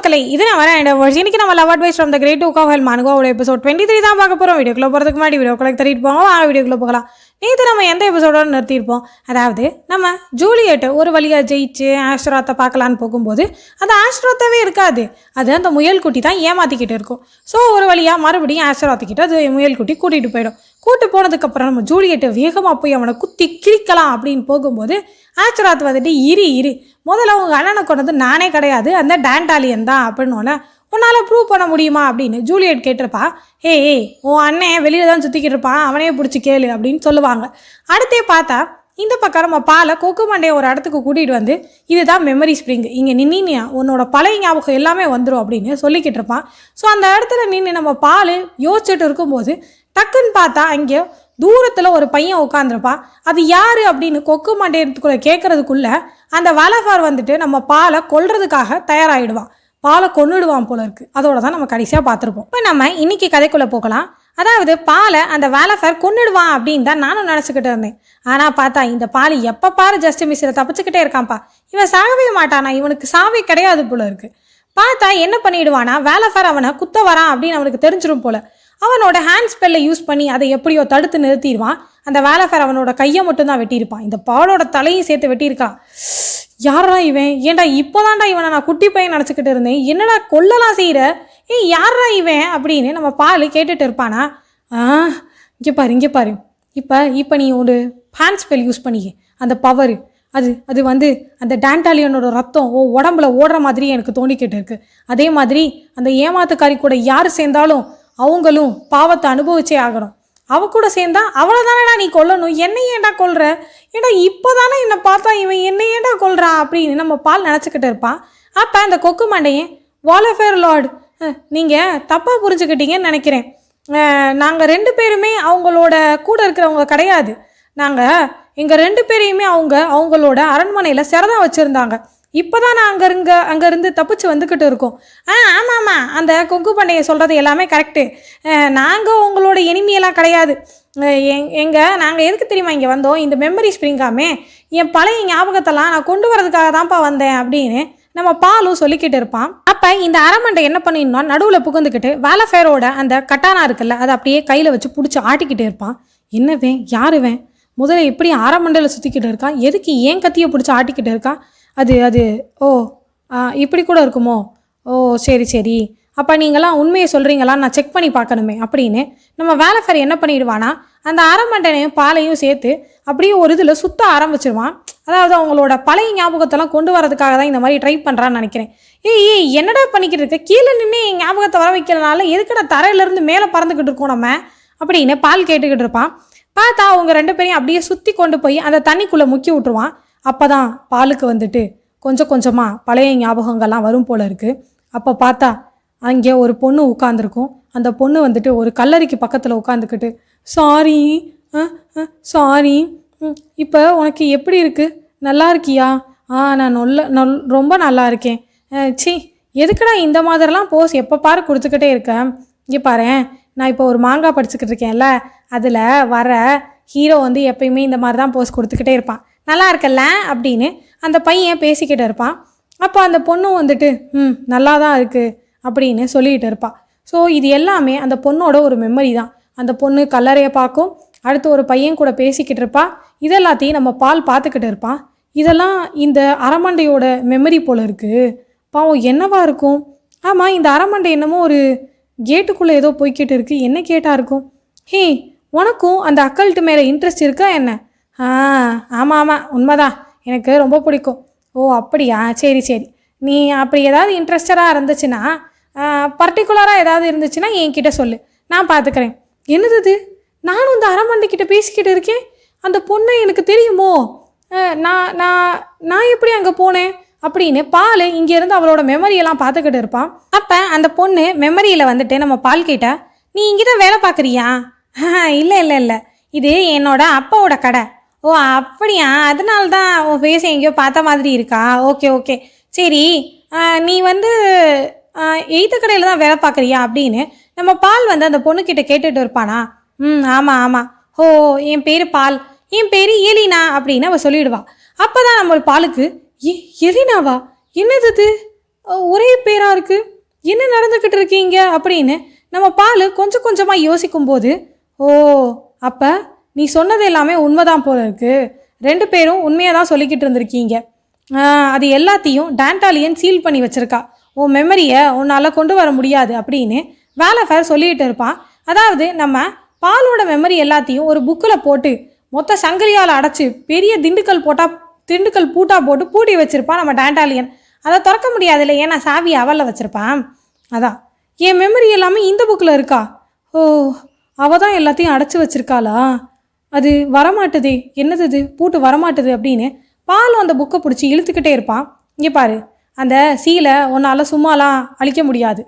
மக்களே இது நான் வரேன். இன்னைக்கு நம்ம love advice from the great Duke of hell மானுகோட episode twenty three தான் பார்க்க போகிறோம் வீடியோக்குள்ள போகிறதுக்கு முன்னாடி வீடியோக்குள்ள தட்டிட்டு போங்க. வாங்க வீடியோக்குள்ள போகலாம். நேற்று நம்ம எந்த எபிசோடோட நிறுத்தியிருப்போம்? அதாவது நம்ம ஜூலியட்டை ஒரு வழியாக ஜெயிச்சு ஆஷ்ராத்தை பார்க்கலான்னு போகும்போது அந்த ஆஷ்ராத்தாவே இருக்காது. அது அந்த முயல் குட்டி தான் ஏமாற்றிக்கிட்டு இருக்கும். ஸோ ஒரு வழியாக மறுபடியும் ஆஷ்ராத்துக்கிட்ட அது முயல் குட்டி கூட்டிகிட்டு போயிடும். கூட்டு போனதுக்கப்புறம் நம்ம ஜூலியட்டை வேகமாக போய் அவனை குத்தி கிழிக்கலாம் அப்படின்னு போகும்போது ஆச்சராத் வந்துட்டு இரு இரு. முதல்ல அவங்க அண்ணனை கொண்டது நானே கிடையாது. அந்த டேண்டாலியன் தான் அப்படின்னு உன்னால் ப்ரூவ் பண்ண முடியுமா அப்படின்னு ஜூலியட் கேட்டிருப்பா. ஏய் ஏய் உன் அண்ணன் வெளியில் தான் சுற்றிக்கிட்டு இருப்பான். அவனே பிடிச்சி கேளு அப்படின்னு சொல்லுவாங்க. அடுத்தே பார்த்தா இந்த பக்கம் நம்ம பாலை கொக்கு மண்டையை ஒரு இடத்துக்கு கூட்டிகிட்டு வந்து இதுதான் மெமரி ஸ்ப்ரிங் இங்கே நின்னினியா உன்னோட பழைய ஞாபகம் எல்லாமே வந்துடும் அப்படின்னு சொல்லிக்கிட்டு இருப்பான். ஸோ அந்த இடத்துல நின்று நம்ம பால் யோசிச்சுட்டு இருக்கும்போது டக்குன்னு பார்த்தா அங்கே தூரத்தில் ஒரு பையன் உட்காந்துருப்பான் அது யார்? அப்படின்னு கொக்கு மண்டையத்துக்குள்ளே கேட்குறதுக்குள்ளே அந்த வலஃபார் வந்துட்டு நம்ம பாலை கொல்றதுக்காக தயாராகிடுவான் பாலை கொன்னுடுவான் போல இருக்கு. அதோட தான் நம்ம கடைசியாக பார்த்துருப்போம். இப்போ நம்ம இன்னைக்கு கதைக்குள்ளே போகலாம். அதாவது பாலை அந்த வேலைஃபேர் கொன்னுடுவான் அப்படின்னு தான் நானும் நினச்சிக்கிட்டு இருந்தேன். ஆனால் பார்த்தா இந்த பால் எப்போ பாரு ஜஸ்ட் மிஸ்ஸில் தப்பிச்சுக்கிட்டே இருக்கான்ப்பா இவன் சாகவே மாட்டானா? இவனுக்கு சாவே கிடையாது போல இருக்கு. பார்த்தா என்ன பண்ணிடுவானா? வேலைஃபேர் அவனை குத்த வரான் அப்படின்னு அவனுக்கு தெரிஞ்சிரும் போல. அவனோட ஹேண்ட் ஸ்பெல்லை யூஸ் பண்ணி அதை எப்படியோ தடுத்து நிறுத்திடுவான். அந்த வேலஃபேர் அவனோட கையை மட்டும்தான் வெட்டியிருப்பான். இந்த பாலோட தலையும் சேர்த்து வெட்டியிருக்கான் யாரா இவன்? ஏன்டா இப்போதான்டா இவனை நான் குட்டி பையன் நினச்சிக்கிட்டு இருந்தேன். என்னடா கொல்லலாம் செய்கிற ஏய் யாரா இவன்? அப்படின்னு நம்ம பால் கேட்டுட்டு இருப்பானா? ஆ இங்கே பாரு இங்கே பாரு. இப்போ இப்போ நீ ஒரு ஹேண்ட் ஸ்பெல் யூஸ் பண்ணி அந்த பவர் அது அது வந்து அந்த டேண்டாலியனோட ரத்தம் ஓ உடம்புல ஓடுற மாதிரி எனக்கு தோண்டிக்கிட்டு இருக்கு. அதே மாதிரி அந்த ஏமாத்துக்காரி கூட யார் சேர்ந்தாலும் அவங்களும் பாவத்தை அனுபவிச்சே ஆகணும். அவ கூட சேர்ந்தா அவளை தானடா நீ கொல்லணும். என்னை ஏன்டா கொல்ற? ஏடா இப்போதானே என்னை பார்த்தா இவன் என்னை ஏன்டா கொல்றா அப்படின்னு நம்ம பால் நினச்சிக்கிட்டு இருப்பான். அப்போ அந்த கொக்கு மண்டையன் வாலஃபேர் லார்டு நீங்கள் தப்பாக புரிஞ்சுக்கிட்டீங்கன்னு நினைக்கிறேன். நாங்கள் ரெண்டு பேருமே அவங்களோட கூட இருக்கிறவங்க கிடையாது. நாங்கள் எங்கள் ரெண்டு பேரையுமே அவங்க அவங்களோட அரண்மனையில் சிறதான் வச்சுருந்தாங்க. இப்போ தான் நான் அங்கே இருங்க அங்கேருந்து தப்பிச்சு வந்துக்கிட்டு இருக்கோம். ஆ ஆமாம் ஆமாம் அந்த கொங்கு பண்ணையை சொல்கிறது எல்லாமே கரெக்டு நாங்கள் உங்களோட எனிமையெல்லாம் கிடையாது. எங் எங்கள் நாங்கள் எதுக்கு தெரியுமா இங்கே வந்தோம்? இந்த மெமரி ஸ்ப்ரிங்காமே என் பழைய ஞாபகத்தெல்லாம் நான் கொண்டு வரதுக்காக தான்ப்பா வந்தேன் அப்படின்னு நம்ம பாலும் சொல்லிக்கிட்டு இருப்பான். அப்போ இந்த அரமண்டை என்ன பண்ணிடணும் நடுவில் புகுந்துக்கிட்டு வேலஃபேரோட அந்த கட்டானா இருக்குல்ல அதை அப்படியே கையில் வச்சு பிடிச்சி ஆட்டிக்கிட்டே இருப்பான். என்னவேன்? யாருவேன்? முதல்ல எப்படி அரமண்டையில் சுற்றிக்கிட்டு இருக்கான். எதுக்கு ஏன் கத்தியை பிடிச்சி ஆட்டிக்கிட்டு இருக்கான்? அது அது. ஓ ஆ, இப்படி கூட இருக்குமோ? ஓ சரி சரி. அப்போ நீங்களாம் உண்மையை சொல்கிறீங்களா நான் செக் பண்ணி பார்க்கணுமே அப்படின்னு. நம்ம வேலைஃபேர் என்ன பண்ணிடுவானா? அந்த அரமண்டனையும் பாலையும் சேர்த்து அப்படியே ஒரு இதில் சுத்த ஆரம்பிச்சிருவான். அதாவது அவங்களோட பழைய ஞாபகத்தெல்லாம் கொண்டு வரதுக்காக தான் இந்த மாதிரி ட்ரை பண்ணுறான்னு நினைக்கிறேன். ஏய் ஏய் என்னடா பண்ணிக்கிட்டு இருக்க? கீழே நின்று என் ஞாபகத்தை வர வைக்கிறனால எதுக்கடா தரையிலேருந்து மேலே பறந்துக்கிட்டு இருக்கோம் நம்ம? அப்படின்னு பால் கேட்டுக்கிட்டு இருப்பான். பார்த்தா அவங்க ரெண்டு பேரையும் அப்படியே சுற்றி கொண்டு போய் அந்த தண்ணிக்குள்ளே முக்கி விட்டுருவான். அப்போ தான் பாலுக்கு வந்துட்டு கொஞ்சம் கொஞ்சமாக பழைய ஞாபகங்கள்லாம் வரும் போல் இருக்குது அப்போ பார்த்தா அங்கே ஒரு பொண்ணு உட்காந்துருக்கும் அந்த பொண்ணு வந்துட்டு ஒரு கல்லறைக்கு பக்கத்தில் உட்காந்துக்கிட்டு சாரி சாரி இப்போ உனக்கு எப்படி இருக்குது நல்லா இருக்கியா? ஆ நான் நல்ல நொல் ரொம்ப நல்லா இருக்கேன். சி எதுக்குடா இந்த மாதிரிலாம் போஸ் எப்போ பாரு கொடுத்துக்கிட்டே இருக்கேன் இங்கே பாரு நான் இப்போ ஒரு மாங்காய் படிச்சுக்கிட்டு இருக்கேன்ல அதில் வர ஹீரோ வந்து எப்பயுமே இந்த மாதிரி தான் போஸ் கொடுத்துக்கிட்டே இருப்பான். நல்லா இருக்கல்ல? அப்படின்னு அந்த பையன் பேசிக்கிட்டு இருப்பான். அப்போ அந்த பொண்ணும் வந்துட்டு ம் நல்லா தான் இருக்குது அப்படின்னு சொல்லிக்கிட்டு இருப்பாள் ஸோ இது எல்லாமே அந்த பொண்ணோட ஒரு மெமரி தான். அந்த பொண்ணு கல்லறையை பார்க்கும். அடுத்து ஒரு பையன் கூட பேசிக்கிட்டு இருப்பா. இதெல்லாத்தையும் நம்ம பால் பார்த்துக்கிட்டு இருப்பான் இதெல்லாம் இந்த அரமண்டையோட மெமரி போல் இருக்குது பாவம் என்னவா இருக்கும்? ஆமாம் இந்த அரமண்டை என்னமோ ஒரு கேட்டுக்குள்ளே ஏதோ போய்கிட்டு இருக்குது என்ன கேட்டாக இருக்கும்? ஹே உனக்கும் அந்த அக்கல்ட்டு மேலே இன்ட்ரெஸ்ட் இருக்கா என்ன? ஆ ஆமாம் ஆமாம் உண்மைதான். எனக்கு ரொம்ப பிடிக்கும். ஓ அப்படியா? சரி சரி. நீ அப்படி ஏதாவது இன்ட்ரெஸ்டடாக இருந்துச்சுன்னா பர்டிகுலராக ஏதாவது இருந்துச்சுன்னா என்கிட்ட சொல்லு. நான் பார்த்துக்கிறேன் என்னது இது? நானும் இந்த அரமண்டைக்கிட்ட பேசிக்கிட்டு இருக்கேன். அந்த பொண்ணு எனக்கு தெரியுமோ? நான் நான் நான் எப்படி அங்கே போனேன்? அப்படின்னு பால் இங்கேருந்து அவளோட மெமரியெல்லாம் பார்த்துக்கிட்டு இருப்பான். அப்போ அந்த பொண்ணு மெமரியில் வந்துட்டு நம்ம பால் கிட்ட நீ இங்கே தான் வேலை பார்க்குறியா இல்லை இல்லை இல்லை. இது என்னோட அப்பாவோட கடை. ஓ அப்படியா? அதனால தான் உன் ஃபேஸ் எங்கேயோ பார்த்த மாதிரி இருக்கா? Okay okay. சரி நீ வந்து எய்த்து கடையில் தான் வேலை பார்க்குறியா அப்படின்னு நம்ம பால் வந்து அந்த பொண்ணுக்கிட்ட கேட்டுட்டு இருப்பானா? ம் ஆமாம் ஆமாம் ஓ என் பேர் பால். என் பேர் எலினா அப்படின்னு அவள் சொல்லிடுவா. அப்போ தான் நம்ம பாலுக்கு ஏ எலினாவா என்னது இது? ஒரே பேராக இருக்குது என்ன நடந்துக்கிட்டு இருக்கீங்க? அப்படின்னு நம்ம பால் கொஞ்சம் கொஞ்சமாக யோசிக்கும்போது ஓ அப்போ நீ சொன்னது எல்லாமே உண்மைதான் போல இருக்கு. ரெண்டு பேரும் உண்மையாக தான் சொல்லிக்கிட்டு இருந்திருக்கீங்க. அது எல்லாத்தையும் டான்டாலியன் சீல் பண்ணி வச்சுருக்கா. உன் மெமரியை உன்னால் கொண்டு வர முடியாது அப்படின்னு வேலை ஃபேர் சொல்லிக்கிட்டு இருப்பான். அதாவது நம்ம பாலோட மெமரி எல்லாத்தையும் ஒரு புக்கில் போட்டு மொத்த சங்கிலியால் அடைச்சி பெரிய திண்டுக்கல் போட்டால் திண்டுக்கல் பூட்டா போட்டு பூட்டி வச்சுருப்பான் நம்ம டான்டாலியன் அதை திறக்க முடியாதுல்ல ஏன்னா சாவி அவலில் வச்சுருப்பான். அதான். என் மெமரி எல்லாமே இந்த புக்கில் இருக்கா? ஓ அவள் தான் எல்லாத்தையும் அடைச்சி வச்சுருக்காளா? அது வரமாட்டுது என்னது இது பூட்டு வரமாட்டுது அப்படின்னு பாலும் அந்த புக்கை பிடிச்சி இழுத்துக்கிட்டே இருப்பான். இங்கே பாரு அந்த சீலை உன்னால் சும்மாலாம் அழிக்க முடியாது.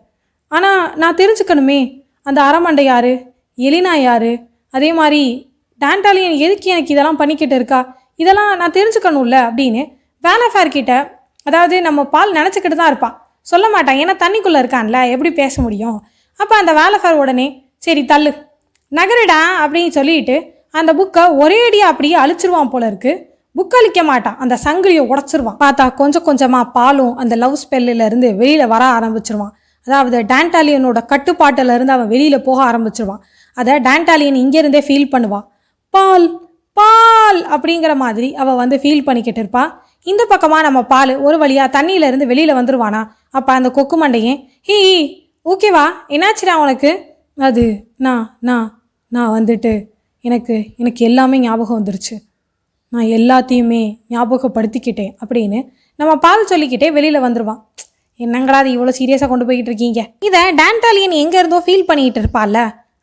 ஆனால் நான் தெரிஞ்சுக்கணுமே அந்த அறமண்டை யாரு? எலினா யாரு? அதே மாதிரி டான்டாலியன் எதுக்கு எனக்கு இதெல்லாம் பண்ணிக்கிட்டு இருக்கா? இதெல்லாம் நான் தெரிஞ்சுக்கணும்ல அப்படின்னு வேனஃபேர் கிட்ட அதாவது நம்ம பால் நினச்சிக்கிட்டு தான் இருப்பான். சொல்ல மாட்டான் ஏன்னா தண்ணிக்குள்ளே இருக்கான்ல எப்படி பேச முடியும்? அப்போ அந்த வேலஃபேர் உடனே சரி தள்ளு நகருடா அப்படின்னு சொல்லிட்டு அந்த புக்கை ஒரே அடியாக அப்படியே அழிச்சிருவான் போல இருக்கு. புக் அழிக்க மாட்டான். அந்த சங்கிலியை உடச்சிருவான். பார்த்தா கொஞ்சம் கொஞ்சமாக பாலும் அந்த லவ் ஸ்பெல்லிலேருந்து வெளியில் வர ஆரம்பிச்சிருவான். அதாவது டான்டாலியனோட கட்டுப்பாட்டில் இருந்து அவன் வெளியில் போக ஆரம்பிச்சிருவான். அதை டான்டாலியன் இங்கேருந்தே ஃபீல் பண்ணுவான். பால் பால் அப்படிங்கிற மாதிரி அவள் வந்து ஃபீல் பண்ணிக்கிட்டு இருப்பா. இந்த பக்கமாக நம்ம பால் ஒரு வழியாக தண்ணியிலேருந்து வெளியில் வந்துடுவானா அப்போ அந்த கொக்கு மண்டையன் ஹீ ஓகேவா? என்னாச்சுடா உனக்கு? அது நான் நான் நான் வந்துட்டு எனக்கு எனக்கு எல்லாமே ஞாபகம் வந்துருச்சு. நான் எல்லாத்தையுமே ஞாபகப்படுத்திக்கிட்டேன் அப்படின்னு நம்ம பால் சொல்லிக்கிட்டே வெளியில் வந்துடுவான் என்னங்கடா அது இவ்வளோ சீரியஸாக கொண்டு போய்கிட்டு இருக்கீங்க? இதை டான்டாலியன் எங்கே இருந்தோ ஃபீல் பண்ணிக்கிட்டு இருப்பாள்ல?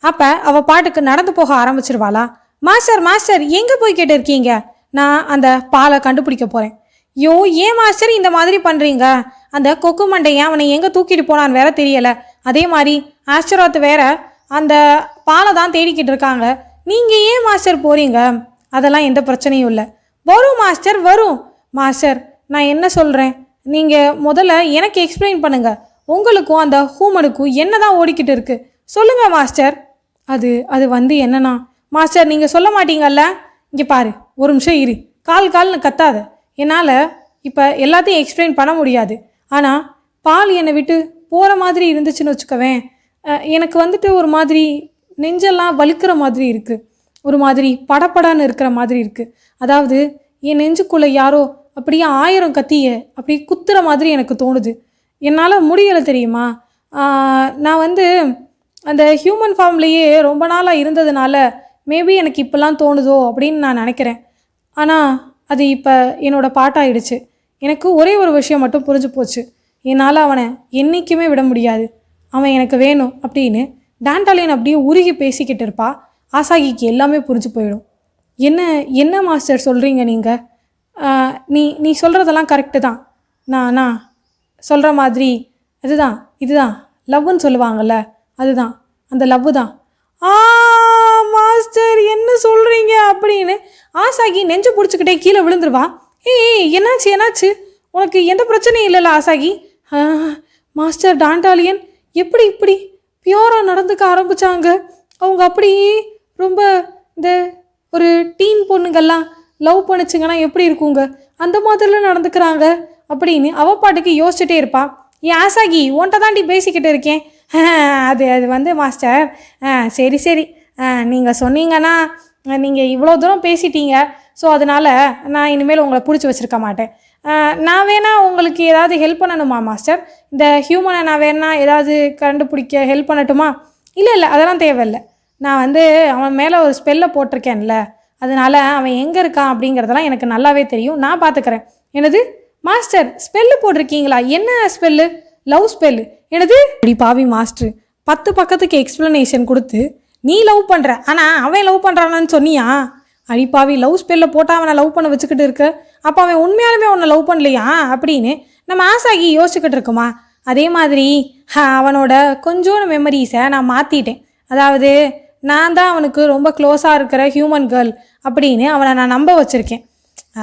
அப்போ அவள் பாட்டுக்கு நடந்து போக ஆரம்பிச்சிருவாளா? மாஸ்டர் மாஸ்டர் எங்கே போய்கிட்டு இருக்கீங்க நான் அந்த பாலை கண்டுபிடிக்க போகிறேன் ஐயோ ஏன் மாஸ்டர் இந்த மாதிரி பண்ணுறீங்க அந்த கொக்கு மண்டையன் அவனை எங்கே தூக்கிட்டு போனான்னு வேற தெரியலை. அதே மாதிரி ஆஸ்டரோத் வேற அந்த பாலை தான் தேடிக்கிட்டு இருக்காங்க. நீங்கள் ஏன் மாஸ்டர் போகிறீங்க அதெல்லாம் எந்த பிரச்சனையும் இல்லை. வரும் மாஸ்டர் வரும். மாஸ்டர் நான் என்ன சொல்கிறேன் நீங்கள் முதல்ல எனக்கு எக்ஸ்பிளைன் பண்ணுங்கள் உங்களுக்கும் அந்த ஹூமனுக்கும் என்ன தான் ஓடிக்கிட்டு இருக்குது சொல்லுங்கள் மாஸ்டர். அது அது வந்து என்னன்னா மாஸ்டர் நீங்கள் சொல்ல மாட்டீங்கல்ல? இங்கே பாரு ஒரு நிமிஷம் இரு. கால் கால்னு கத்தாத. என்னால் இப்போ எல்லாத்தையும் எக்ஸ்பிளைன் பண்ண முடியாது. ஆனால் பால் என்னை விட்டு போகிற மாதிரி இருந்துச்சுன்னு வச்சுக்கவேன். எனக்கு வந்துட்டு ஒரு மாதிரி நெஞ்செல்லாம் வலிக்கிற மாதிரி இருக்குது ஒரு மாதிரி படப்படான்னு இருக்கிற மாதிரி இருக்குது அதாவது என் நெஞ்சுக்குள்ளே யாரோ அப்படியே ஆயிரம் கத்திய அப்படியே குத்துற மாதிரி எனக்கு தோணுது. என்னால் முடியலை தெரியுமா? நான் வந்து அந்த ஹியூமன் ஃபார்ம்லேயே ரொம்ப நாளாக இருந்ததுனால மேபி எனக்கு இப்போல்லாம் தோணுதோ அப்படின்னு நான் நினைக்கிறேன். ஆனால் அது இப்போ என்னோடய பாட்டாயிடுச்சு. எனக்கு ஒரே ஒரு விஷயம் மட்டும் புரிஞ்சு போச்சு. என்னால் அவனை என்றைக்குமே விட முடியாது. அவன் எனக்கு வேணும் அப்படின்னு டான்டாலியன் அப்படியே உருகி பேசிக்கிட்டு இருப்பா. ஆசாகிக்கு எல்லாமே புரிஞ்சு போயிடும். என்ன என்ன மாஸ்டர் சொல்கிறீங்க நீங்கள் நீ நீ சொல்கிறதெல்லாம் கரெக்டு தான். நான் நான் சொல்கிற மாதிரி அதுதான் இதுதான். லவ்னு சொல்லுவாங்கல்ல அதுதான். அந்த லவ் தான். ஆ மாஸ்டர் என்ன சொல்கிறீங்க அப்படின்னு ஆசாகி நெஞ்சு பிடிச்சிக்கிட்டே கீழே விழுந்துருவா. ஏய் என்னாச்சு என்னாச்சு? உனக்கு எந்த பிரச்சனையும் இல்லைல்ல ஆசாகி? மாஸ்டர் டான்டாலியன் எப்படி இப்படி? பியூராக நடந்துக்க ஆரம்பித்தாங்க அவங்க அப்படியே ரொம்ப இந்த ஒரு டீன் பொண்ணுங்கள்லாம் லவ் பண்ணுச்சுங்கன்னா எப்படி இருக்குங்க? அந்த மாதிரிலாம் நடந்துக்கிறாங்க அப்படின்னு அவ பாட்டுக்கு யோசிச்சுட்டே இருப்பா. ஏன் ஆசாகி உன்ட்ட தாண்டி பேசிக்கிட்டு இருக்கேன். அது அது வந்து மாஸ்டர் ஆ சரி சரி. நீங்கள் சொன்னீங்கன்னா நீங்கள் இவ்வளோ தூரம் பேசிட்டீங்க. ஸோ அதனால் நான் இனிமேல் உங்களை பிடிச்சி வச்சுருக்க மாட்டேன். நான் வேணா உங்களுக்கு ஏதாவது ஹெல்ப் பண்ணணுமா மாஸ்டர் இந்த ஹியூமனை நான் வேணா ஏதாவது கண்டுபிடிக்க ஹெல்ப் பண்ணட்டுமா? இல்லை இல்லை அதெல்லாம் தேவையில்லை. நான் வந்து அவன் மேலே ஒரு ஸ்பெல்லை போட்டிருக்கேன்ல அதனால் அவன் எங்கே இருக்கான் அப்படிங்கிறதெல்லாம் எனக்கு நல்லாவே தெரியும். நான் பார்த்துக்கிறேன் எனது மாஸ்டர் ஸ்பெல்லு போட்டிருக்கீங்களா? என்ன ஸ்பெல்லு லவ் ஸ்பெல்லு எனது அப்படி பாவி மாஸ்டர் பத்து பக்கத்துக்கு எக்ஸ்ப்ளனேஷன் கொடுத்து நீ லவ் பண்ணுற ஆனால் அவன் லவ் பண்ணுறானான்னு சொன்னியா? அடிப்பாவி லவ் ஸ்பெல்லில் போட்டால் அவனை லவ் பண்ண வச்சுக்கிட்டு இருக்க. அப்போ அவன் உண்மையாலுமே உன்னை லவ் பண்ணலையா? அப்படின்னு நம்ம ஆசாகி யோசிச்சுக்கிட்டு இருக்குமா? அதே மாதிரி அவனோட கொஞ்சோண்டு மெமரிஸை நான் மாற்றிட்டேன் அதாவது நான் தான் அவனுக்கு ரொம்ப க்ளோஸாக இருக்கிற ஹியூமன் கேர்ள் அப்படின்னு அவனை நான் நம்ப வச்சுருக்கேன்.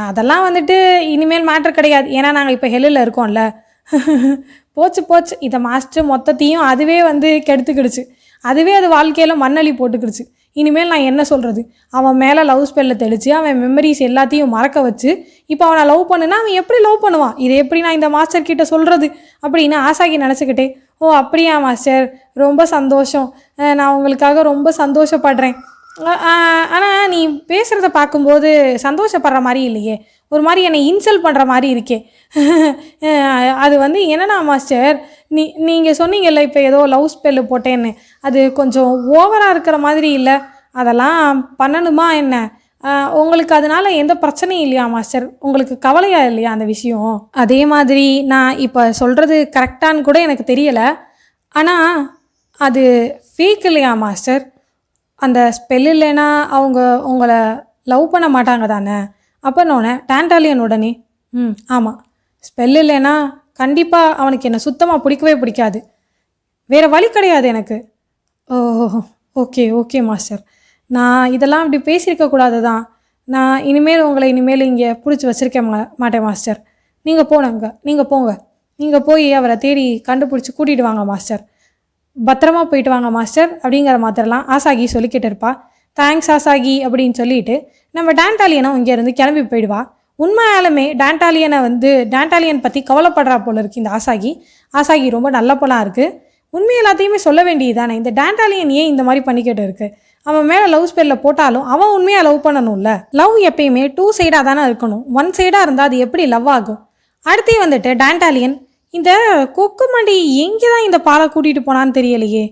அதெல்லாம் வந்துட்டு இனிமேல் மேட்ரு கிடையாது. ஏன்னா நாங்கள் இப்போ ஹெல்லில் இருக்கோம்ல. போச்சு போச்சு. இதை மாஸ்டர் மொத்தத்தையும் அதுவே வந்து கெடுத்துக்கிடுச்சு. அதுவே அது வாழ்க்கையில் மண்ணள்ளி போட்டுக்கிடுச்சு. இனிமேல் நான் என்ன சொல்கிறது அவன் மேலே லவ் ஸ்பெல்ல தெளித்து அவன் மெமரிஸ் எல்லாத்தையும் மறக்க வச்சு இப்போ அவனை லவ் பண்ணுனா அவன் எப்படி லவ் பண்ணுவான்? இதை எப்படி நான் இந்த மாஸ்டர் கிட்ட சொல்கிறது அப்படின்னு ஆசாகி நினச்சிக்கிட்டே ஓ அப்படியா மாஸ்டர் ரொம்ப சந்தோஷம். நான் உங்களுக்காக ரொம்ப சந்தோஷப்படுறேன். ஆனால் நீ பேசுகிறத பார்க்கும்போது சந்தோஷப்படுற மாதிரி இல்லையே. ஒரு மாதிரி என்னை இன்சல்ட் பண்ணுற மாதிரி இருக்கே. அது வந்து என்னன்னா மாஸ்டர் நீ நீங்கள் சொன்னீங்கல்ல இப்போ ஏதோ லவ் ஸ்பெல்லு போட்டேன்னு. அது கொஞ்சம் ஓவராக இருக்கிற மாதிரி இல்லை. அதெல்லாம் பண்ணணுமா என்ன? உங்களுக்கு அதனால எந்த பிரச்சனையும் இல்லையா மாஸ்டர் உங்களுக்கு கவலையா இல்லையா அந்த விஷயம்? அதே மாதிரி நான் இப்போ சொல்கிறது கரெக்டான்னு கூட எனக்கு தெரியலை. ஆனால் அது ஃபேக் இல்லையா மாஸ்டர் அந்த ஸ்பெல் இல்லைன்னா அவங்க உங்களை லவ் பண்ண மாட்டாங்க தானே? அப்போனோடனே டான்டாலியன் உடனே ம் ஆமாம் ஸ்பெல் இல்லைன்னா கண்டிப்பாக அவனுக்கு என்னை சுத்தமாக பிடிக்கவே பிடிக்காது. வேறு வழி கிடையாது எனக்கு. Oh okay okay master. நான் இதெல்லாம் இப்படி பேசியிருக்க கூடாது தான் நான் இனிமேல் உங்களை இனிமேல் இங்கே பிடிச்சி வச்சுருக்க மா மாட்டேன் மாஸ்டர். நீங்கள் போனங்க நீங்கள் போங்க. நீங்கள் போய் அவரை தேடி கண்டுபிடிச்சி கூட்டிகிட்டு வாங்க மாஸ்டர். பத்திரமா போயிட்டு வாங்க மாஸ்டர். அப்படிங்கிற மாதிரிலாம் ஆசாகி சொல்லிக்கிட்டு இருப்பா. தேங்க்ஸ் ஆசாகி. அப்படின்னு சொல்லிட்டு நம்ம டான்டாலியனும் இங்கேருந்து கிளம்பி போயிடுவா. உண்மையாலுமே டான்டாலியனை வந்து டான்டாலியன் பற்றி கவலைப்படுறா போல இருக்கு இந்த ஆசாகி. ஆசாகி ரொம்ப நல்ல போலாம் இருக்குது உண்மை எல்லாத்தையுமே சொல்ல வேண்டியது தானே இந்த டான்டாலியன் ஏன் இந்த மாதிரி பண்ணிக்கிட்டு இருக்குது அவன் மேலே லவ் ஸ்பெல்லில் போட்டாலும் அவன் உண்மையாக லவ் பண்ணணும்ல? லவ் எப்பயுமே டூ சைடாக தானே இருக்கணும். ஒன் சைடாக இருந்தால் அது எப்படி லவ் ஆகும்? அடுத்தே வந்துட்டு டான்டாலியன் இந்த கொக்கு மண்டி எங்கே தான் இந்த பாலை கூட்டிகிட்டு போனான்னு தெரியலையே.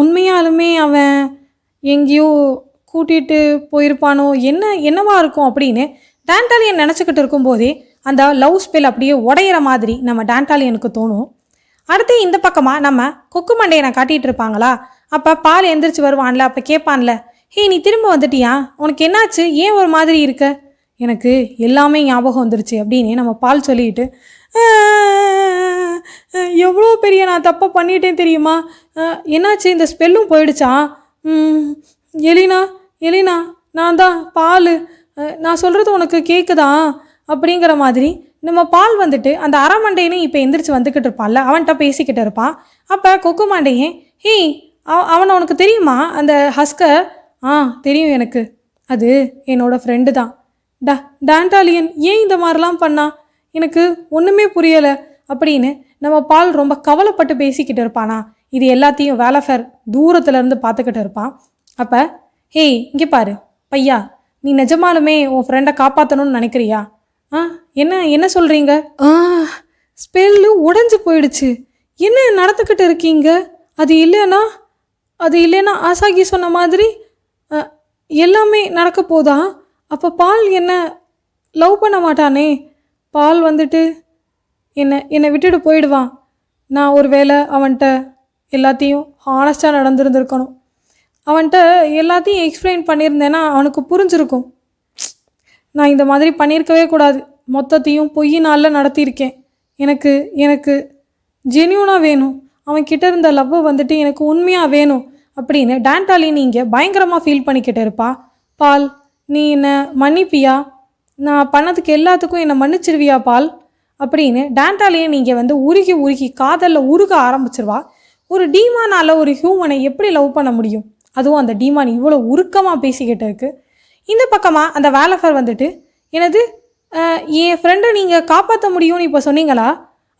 உண்மையாலுமே அவன் எங்கேயோ கூட்டிகிட்டு போயிருப்பானோ? என்ன என்னவா இருக்கும் அப்படின்னு டான்டாலியன் நினச்சிக்கிட்டு இருக்கும்போதே அந்த லவ் ஸ்பெல் அப்படியே உடையிற மாதிரி நம்ம டான்டாலியனுக்கு தோணும். அடுத்து இந்த பக்கமாக நம்ம கொக்கு மண்டையனை காட்டிகிட்டு இருப்பாங்களா? அப்போ பால் எந்திரிச்சு வருவான்ல அப்போ கேட்பான்ல ஹே நீ திரும்ப வந்துட்டியா? உனக்கு என்னாச்சு? ஏன் ஒரு மாதிரி இருக்க? எனக்கு எல்லாமே ஞாபகம் வந்துருச்சு அப்படின்னு நம்ம பால் சொல்லிட்டு எவ்வளோ பெரிய நான் தப்பாக பண்ணிட்டேன் தெரியுமா? என்னாச்சு? இந்த ஸ்பெல்லும் போயிடுச்சா? எலினா எலினா நான் தான் பால். நான் சொல்கிறது உனக்கு கேட்குதா அப்படிங்கிற மாதிரி நம்ம பால் வந்துட்டு அந்த அரைமண்டையனும் இப்போ எந்திரிச்சு வந்துக்கிட்டு இருப்பான்ல அவன்கிட்ட பேசிக்கிட்டு இருப்பான் அப்போ கொக்கு மாண்டையன் ஹே அவ அவனை உனக்கு தெரியுமா? அந்த ஹஸ்கர்? ஆ தெரியும் எனக்கு. அது என்னோடய ஃப்ரெண்டு தான். டா டான்டாலியன் ஏன் இந்த மாதிரிலாம் பண்ணா? எனக்கு ஒன்றுமே புரியலை. அப்படின்னு நம்ம பால் ரொம்ப கவலைப்பட்டு பேசிக்கிட்டு இருப்பானா. இது எல்லாத்தையும் வேலைஃபேர் தூரத்துலேருந்து பார்த்துக்கிட்டு இருப்பான் அப்போ ஹேய் இங்கே பாரு. பையா நீ நிஜமாலுமே உன் ஃப்ரெண்டை காப்பாற்றணும்னு நினைக்கிறியா? ஆ என்ன என்ன சொல்கிறீங்க ஆ ஸ்பெல்லு உடஞ்சி போயிடுச்சு. என்ன நடந்துக்கிட்டு இருக்கீங்க? அது இல்லைன்னா அது இல்லைன்னா ஆசாகி சொன்ன மாதிரி எல்லாமே நடக்க போதா? அப்போ பால் என்ன லவ் பண்ண மாட்டானே? பால் வந்துட்டு என்னை என்னை விட்டுட்டு போயிடுவான். நான் ஒரு வேளை அவன்கிட்ட எல்லாத்தையும் ஹானஸ்ட்டாக நடந்திருந்திருக்கணும். அவன்கிட்ட எல்லாத்தையும் எக்ஸ்பிளைன் பண்ணியிருந்தேன்னா அவனுக்கு புரிஞ்சிருக்கும். நான் இந்த மாதிரி பண்ணியிருக்கவே கூடாது. மொத்தத்தையும் பொய் நாளில் நடத்தியிருக்கேன். எனக்கு எனக்கு ஜென்யூனாக வேணும். அவன்கிட்ட இருந்த லவ்வை வந்துட்டு எனக்கு உண்மையாக வேணும் அப்படின்னு டான்டாலி நீங்கள் பயங்கரமாக ஃபீல் பண்ணிக்கிட்டு இருப்பா. பால் நீ என்னை மன்னிப்பியா? நான் பண்ணதுக்கு எல்லாத்துக்கும் என்னை மன்னிச்சிருவியா பால்? அப்படின்னு டான்டாலியை நீங்கள் வந்து உருகி உருகி காதலில் உருக ஆரம்பிச்சிருவா. ஒரு டீமானால் ஒரு ஹியூமனை எப்படி லவ் பண்ண முடியும்? அதுவும் அந்த டீமான் இவ்வளோ உருக்கமாக பேசிக்கிட்டு இருக்குது இந்த பக்கமாக அந்த வேலஃபர் வந்துட்டு எனது என் ஃப்ரெண்டை நீங்கள் காப்பாற்ற முடியும்னு இப்போ சொன்னீங்களா?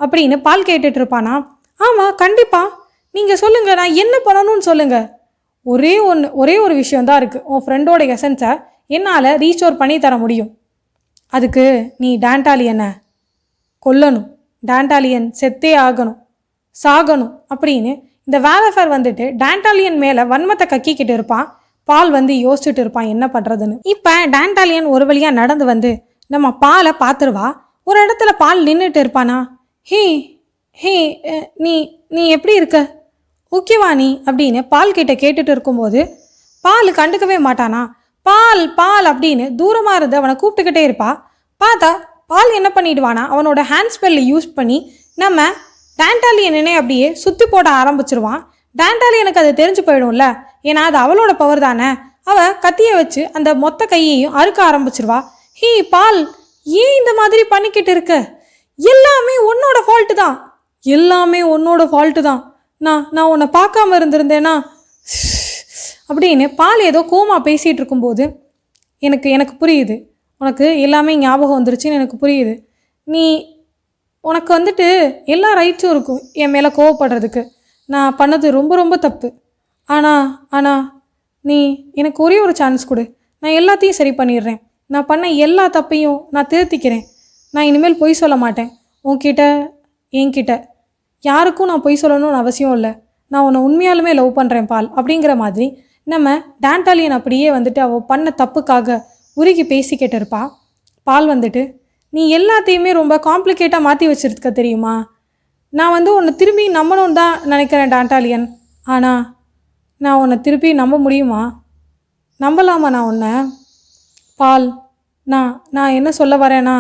அப்படின்னு பால் கேட்டுட்டு இருப்பானா ஆமாம் கண்டிப்பாக நீங்கள் சொல்லுங்கள் நான் என்ன பண்ணணும்னு சொல்லுங்கள் ஒரே ஒன்று ஒரே ஒரு விஷயந்தான் இருக்குது உன் ஃப்ரெண்டோட எசன்ஸை என்னால் ரீஸ்டோர் பண்ணி தர முடியும். அதுக்கு நீ டேண்டாலியனை கொல்லணும். டேண்டாலியன் செத்தே ஆகணும். சாகணும் அப்படின்னு இந்த வேலஃபேர் வந்துட்டு டான்டாலியன் மேலே வன்மத்தை கக்கிக்கிட்டு இருப்பான். பால் வந்து யோசிச்சுட்டு இருப்பான் என்ன பண்ணுறதுன்னு இப்போ டான்டாலியன் ஒரு வழியாக நடந்து வந்து நம்ம பாலை பார்த்துருவா. ஒரு இடத்துல பால் நின்றுட்டு இருப்பானா? ஹே ஹே நீ நீ எப்படி இருக்க? ஓகேவா நீ? அப்படின்னு பால் கிட்ட கேட்டுட்டு இருக்கும்போது பால் கண்டுக்கவே மாட்டானா? பால் பால் அப்படின்னு தூரமாக இருந்து அவனை கூப்பிட்டுக்கிட்டே இருப்பா. பார்த்தா பால் என்ன பண்ணிடுவானா? அவனோட ஹேண்ட் ஸ்பெல்லை யூஸ் பண்ணி நம்ம டேண்டாலியனே அப்படியே சுற்றி போட ஆரம்பிச்சிருவான். டேண்டாலியனுக்கு அது தெரிஞ்சு போயிடும்ல. ஏன்னா அது அவளோட பவர் தானே. அவள் கத்தியை வச்சு அந்த மொத்த கையையும் அறுக்க ஆரம்பிச்சிருவா. ஹீ பால் ஏன் இந்த மாதிரி பண்ணிக்கிட்டு இருக்க? எல்லாமே உன்னோட ஃபால்ட்டு தான். எல்லாமே உன்னோட ஃபால்ட்டு தான். நான் நான் உன்னை பார்க்காம இருந்திருந்தேனா? அப்படின்னு பால் ஏதோ கோமா பேசிகிட்டு இருக்கும்போது எனக்கு எனக்கு புரியுது. உனக்கு எல்லாமே ஞாபகம் வந்துருச்சுன்னு எனக்கு புரியுது. நீ உனக்கு வந்துட்டு எல்லா ரைட்ஸும் இருக்கும் என் மேலே கோவப்படுறதுக்கு. நான் பண்ணது ரொம்ப ரொம்ப தப்பு. ஆனால் ஆனால் நீ எனக்கு ஒரே ஒரு சான்ஸ் கொடு. நான் எல்லாத்தையும் சரி பண்ணிடுறேன். நான் பண்ண எல்லா தப்பையும் நான் திருத்திக்கிறேன். நான் இனிமேல் பொய் சொல்ல மாட்டேன். உன்கிட்ட என்கிட்ட யாருக்கும் நான் பொய் சொல்லணும்னு அவசியம் இல்லை. நான் உன்னை உண்மையாலுமே லவ் பண்ணுறேன் பால். அப்படிங்கிற மாதிரி நம்ம டான்டாலியன் அப்படியே வந்துட்டு அவள் பண்ண தப்புக்காக உருகி பேசிக்கிட்டு இருப்பா. பால் வந்துட்டு நீ எல்லாத்தையுமே ரொம்ப காம்ப்ளிகேட்டாக மாற்றி வச்சிருக்க தெரியுமா? நான் வந்து உன்னை திரும்பி நம்பணும்னு தான் நினைக்கிறேன் டாண்டாலியன் ஆனால் நான் உன்னை திருப்பி நம்ப முடியுமா? நம்பலாமா நான் உன்னை? பால் நான் நான் என்ன சொல்ல வரேனா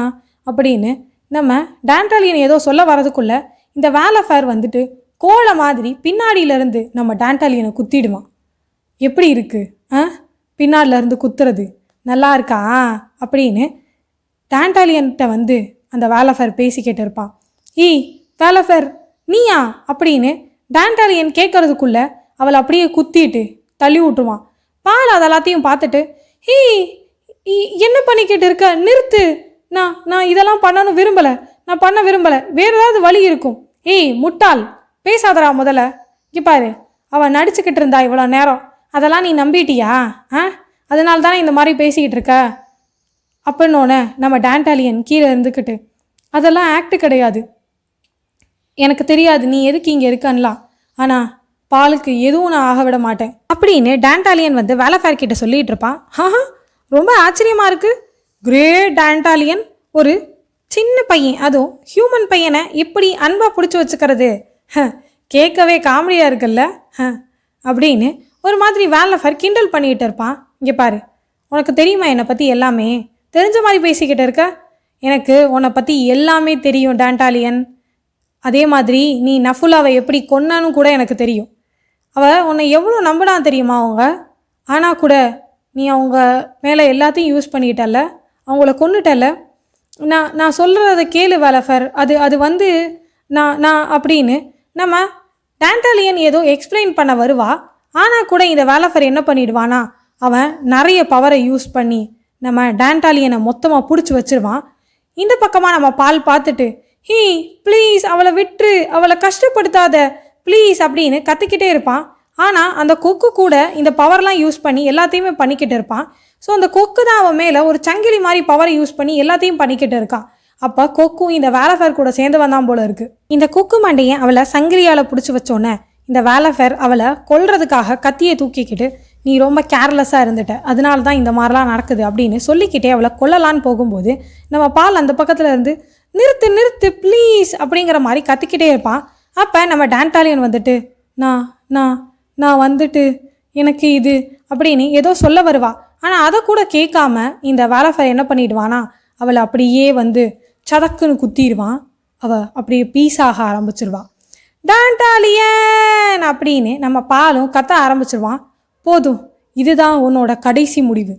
அப்படின்னு நம்ம டான்டாலியன் ஏதோ சொல்ல வரதுக்குள்ளே இந்த வேலை ஃபேர் வந்துட்டு கோழை மாதிரி பின்னாடியிலேருந்து நம்ம டான்டாலியனை குத்திடுவான். எப்படி இருக்குது ஆ? பின்னாடிலேருந்து குத்துறது. நல்லா இருக்கா? அப்படின்னு டான்டாலியன்கிட்ட வந்து அந்த வேலஃபேர் பேசிக்கிட்டு இருப்பான் ஈ வேலஃபேர் நீயா? அப்படின்னு டான்டாலியன் கேட்கறதுக்குள்ள அவளை அப்படியே குத்திட்டு தள்ளி விட்டுருவான். பால் அதெல்லாத்தையும் பார்த்துட்டு ஹீ இ- என்ன பண்ணிக்கிட்டு இருக்க? நிறுத்து. நான் நான் இதெல்லாம் பண்ணணும் விரும்பலை. நான் பண்ண விரும்பலை. வேறு ஏதாவது வழி இருக்கும். ஏய் முட்டாள். பேசாதடா முதல்ல. இங்கே பாரு. அவள் நடிச்சுக்கிட்டு இருந்தா இவ்வளோ நேரம். அதெல்லாம் நீ நம்பிட்டியா? ஆ? அதனால தானே இந்த மாதிரி பேசிக்கிட்டு இருக்க? அப்படின்னோடனே நம்ம டேண்டாலியன் கீழே இருந்துக்கிட்டு. அதெல்லாம் ஆக்ட் கிடையாது. எனக்கு தெரியாது நீ எதுக்கு இங்கே இருக்கன்லாம் ஆனால் பாலுக்கு எதுவும் நான் ஆக விட மாட்டேன். அப்படின்னு டேண்டாலியன் வந்து வேலைஃபேர் கிட்ட சொல்லிகிட்டு இருப்பான் ஆஹா ரொம்ப ஆச்சரியமாக இருக்குது கிரேட் டேண்டாலியன் ஒரு சின்ன பையன் அதுவும் ஹியூமன் பையனை இப்படி அன்பாக பிடிச்சி வச்சுக்கிறது. ஹ, கேட்கவே காமெடியாக இருக்குல்ல. ஹ, அப்படின்னு ஒரு மாதிரி வேலைஃபேர் கிண்டல் பண்ணிகிட்டு இருப்பான். இங்கே பாரு உனக்கு தெரியுமா என்னை பற்றி எல்லாமே? தெரிஞ்ச மாதிரி பேசிக்கிட்டு இருக்க? எனக்கு உன்னை பற்றி எல்லாமே தெரியும் டான்டாலியன் அதே மாதிரி நீ நஃபுல்லாவை எப்படி கொன்னான்னு கூட எனக்கு தெரியும். அவள் உன்னை எவ்வளோ நம்பினா தெரியுமா அவங்க? ஆனால் கூட நீ அவங்க மேலே எல்லாத்தையும் யூஸ் பண்ணிட்டல்ல? அவங்கள கொண்டுட்டல நான் நான் சொல்கிறத கேளு வேலஃபர். அது அது வந்து நான் நான் அப்படின்னு நம்ம டான்டாலியன் ஏதோ எக்ஸ்பிளைன் பண்ண வருவா. ஆனால் கூட இந்த வேலஃபர் என்ன பண்ணிடுவானா? அவன் நிறைய பவரை யூஸ் பண்ணி நம்ம டேண்டாலியனை மொத்தமாக பிடிச்சி வச்சிருவான். இந்த பக்கமாக நம்ம பால் பார்த்துட்டு ஹீ ப்ளீஸ் அவளை விட்டுரு அவளை கஷ்டப்படுத்தாத ப்ளீஸ் அப்படின்னு கத்திக்கிட்டே இருப்பான். ஆனால் அந்த கொக்கு கூட இந்த பவர்லாம் யூஸ் பண்ணி எல்லாத்தையுமே பண்ணிக்கிட்டு இருப்பான். ஸோ அந்த கொக்கு தான் அவன் மேலே ஒரு சங்கிலி மாதிரி பவரை யூஸ் பண்ணி எல்லாத்தையும் பண்ணிக்கிட்டு இருக்கான். அப்போ கொக்கும் இந்த வேலைஃபேர் கூட சேர்ந்து வந்தான் போல இருக்கு. இந்த கொக்கு மண்டையை அவளை சங்கிலியால் பிடிச்சி வச்சோன்னே இந்த வேலைஃபேர் அவளை கொல்றதுக்காக கத்தியை தூக்கிக்கிட்டு நீ ரொம்ப கேர்லெஸ்ஸாக இருந்துட்ட. அதனால தான் இந்த மாதிரிலாம் நடக்குது அப்படின்னு சொல்லிக்கிட்டே அவளை கொல்லலான்னு போகும்போது நம்ம பால் அந்த பக்கத்தில் இருந்து நிறுத்து நிறுத்து ப்ளீஸ் அப்படிங்கிற மாதிரி கத்திக்கிட்டே இருப்பான் அப்போ நம்ம டான்டாலியன் வந்துட்டு நான் நான் நான் வந்துட்டு எனக்கு இது அப்படின்னு ஏதோ சொல்ல வருவா. ஆனால் அதை கூட கேட்காம இந்த வேலைஃபர் என்ன பண்ணிடுவானா அவளை அப்படியே வந்து சதக்குன்னு குத்திடுவான். அவள் அப்படியே பீஸாக ஆரம்பிச்சிருவான் டான்டாலியன் அப்படின்னு நம்ம பாலும் கத்த ஆரம்பிச்சிருவான். போதும் இதுதான் உன்னோட கடைசி முடிவு.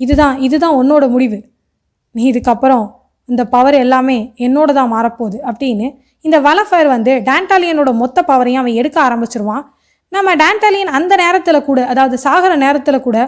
இதுதான் இதுதான் உன்னோட முடிவு. நீ இதுக்கப்புறம் இந்த பவர் எல்லாமே என்னோட தான் மாறப்போகுது அப்படின்னு இந்த வலஃபயர் வந்து டான்டாலியனோட மொத்த பவரையும் அவன் எடுக்க ஆரம்பிச்சிருவான். நம்ம டான்டாலியன் அந்த நேரத்தில் கூட அதாவது சாகிற நேரத்தில் கூட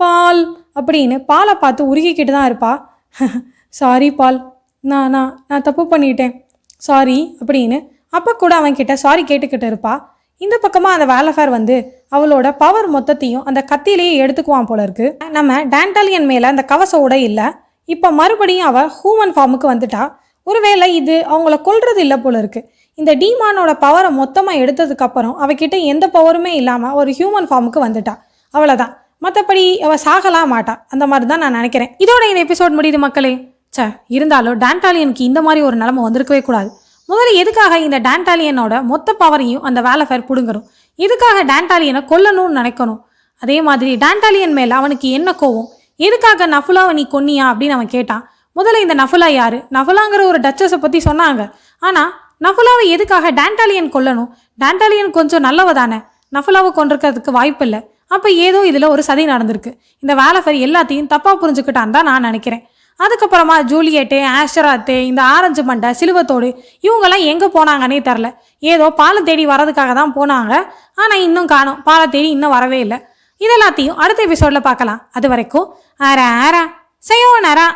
பால் அப்படின்னு பாலை பார்த்து உருகிக்கிட்டு தான் இருப்பா. சாரி பால். நான் நான் நான் தப்பு பண்ணிட்டேன். சாரி அப்படின்னு அப்போ கூட அவன்கிட்ட சாரி கேட்டுக்கிட்டு இருப்பா. இந்த பக்கமாக அந்த வேலஃபேர் வந்து அவளோட பவர் மொத்தத்தையும் அந்த கத்திலேயே எடுத்துக்குவான் போல இருக்கு. நம்ம டேண்டாலியன் மேலே அந்த கவச உடை இல்லை. இப்போ மறுபடியும் அவள் ஹூமன் ஃபார்முக்கு வந்துட்டா. ஒருவேளை இது அவங்கள கொல்றது இல்லை போல இருக்கு. இந்த டீமானோட பவரை மொத்தமாக எடுத்ததுக்கப்புறம் அவகிட்ட எந்த பவருமே இல்லாமல் ஒரு ஹியூமன் ஃபார்முக்கு வந்துட்டா. அவ்வளோதான் மற்றபடி அவள் சாகலாம் மாட்டா. அந்த மாதிரி தான் நான் நினைக்கிறேன். இதோட இந்த எபிசோட் முடியுது மக்களே. ச்சே இருந்தாலும் டான்டாலியனுக்கு இந்த மாதிரி ஒரு நிலமை வந்திருக்கவே கூடாது. முதல்ல எதுக்காக இந்த டான்டாலியனோட மொத்த பவரையும் அந்த வேலைஃபேர் பிடுங்கணும்? எதுக்காக டான்டாலியனை கொல்லணும்னு நினைக்கணும்? அதே மாதிரி டான்டாலியன் மேலே அவனுக்கு என்ன கோவம் எதுக்காக நஃபுலாவை நீ கொன்னியா அப்படின்னு அவன் கேட்டான். முதல்ல இந்த நஃபுலா யார்? நஃபுலாங்கிற ஒரு டச்சஸை பற்றி சொன்னாங்க. ஆனால் நஃபுலாவை எதுக்காக டான்டாலியன் கொல்லணும்? டான்டாலியன் கொஞ்சம் நல்லவ தானே. நஃபுலாவை கொண்டிருக்கிறதுக்கு வாய்ப்பு இல்லை. அப்போ ஏதோ இதில் ஒரு சதி நடந்திருக்கு. இந்த வேலைஃபர் எல்லாத்தையும் தப்பாக புரிஞ்சுக்கிட்டான் தான் நான் நினைக்கிறேன். அதுக்கப்புறமா ஜூலியட்டு ஆஷராத்து இந்த ஆரஞ்சு மண்டை சிலுவத்தோடு இவங்கெல்லாம் எங்கே போனாங்கன்னே தெரில ஏதோ பாலை தேடி வரதுக்காக தான் போனாங்க. ஆனால் இன்னும் காணும். பாலை தேடி இன்னும் வரவே இல்லை. இதெல்லாத்தையும் அடுத்த எபிசோடில் பார்க்கலாம். அது வரைக்கும் ஆரா ஆரா செய்யோ நரா